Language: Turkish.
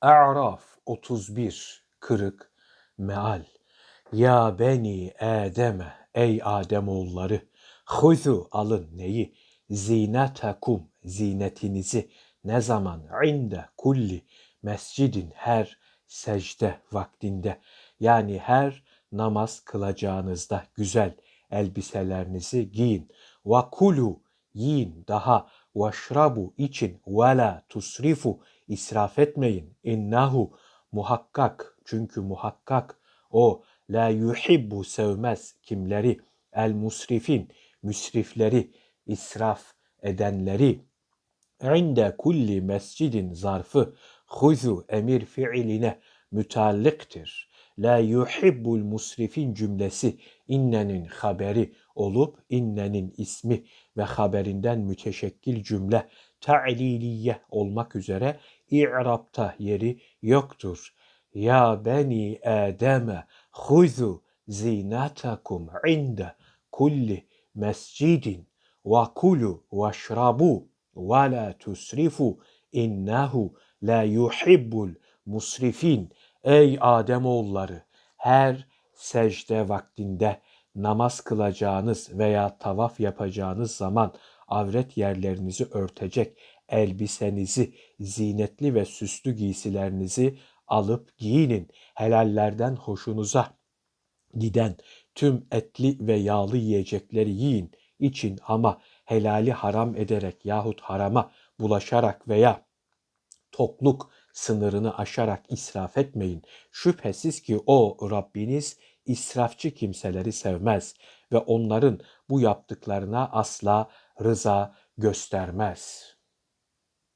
A'raf 31 kırık meal. Ya beni Adem'e ey Ademoğulları huzu alın neyi? Zinetakum zinetinizi ne zaman? İnde kulli mescidin her secde vaktinde. Yani her namaz kılacağınızda güzel elbiselerinizi giyin. Ve kulu yiyin daha. Veşrabu için ve la tusrifu israf etmeyin. İnnehu muhakkak çünkü muhakkak o la yuhibbu sevmez kimleri el musrifin müsrifleri israf edenleri inde kulli mescidin zarfı huzu emir fiiline mütallıktır. La yuhibbul musrifin cümlesi innenin haberi olup innenin ismi ve haberinden müteşekkil cümle ta'liliye olmak üzere i'rapta yeri yoktur. Ya beni Adem'e huzu zinatakum inde kulli mescidin ve kulu ve şrabu ve la tusrifu innehu la yuhibbul musrifin. Ey Ademoğulları her secde vaktinde namaz kılacağınız veya tavaf yapacağınız zaman avret yerlerinizi örtecek elbisenizi, zinetli ve süslü giysilerinizi alıp giyinin. Helallerden hoşunuza giden tüm etli ve yağlı yiyecekleri yiyin, için ama helali haram ederek yahut harama bulaşarak veya tokluk sınırını aşarak israf etmeyin. Şüphesiz ki o Rabbiniz israfçı kimseleri sevmez ve onların bu yaptıklarına asla rıza göstermez.''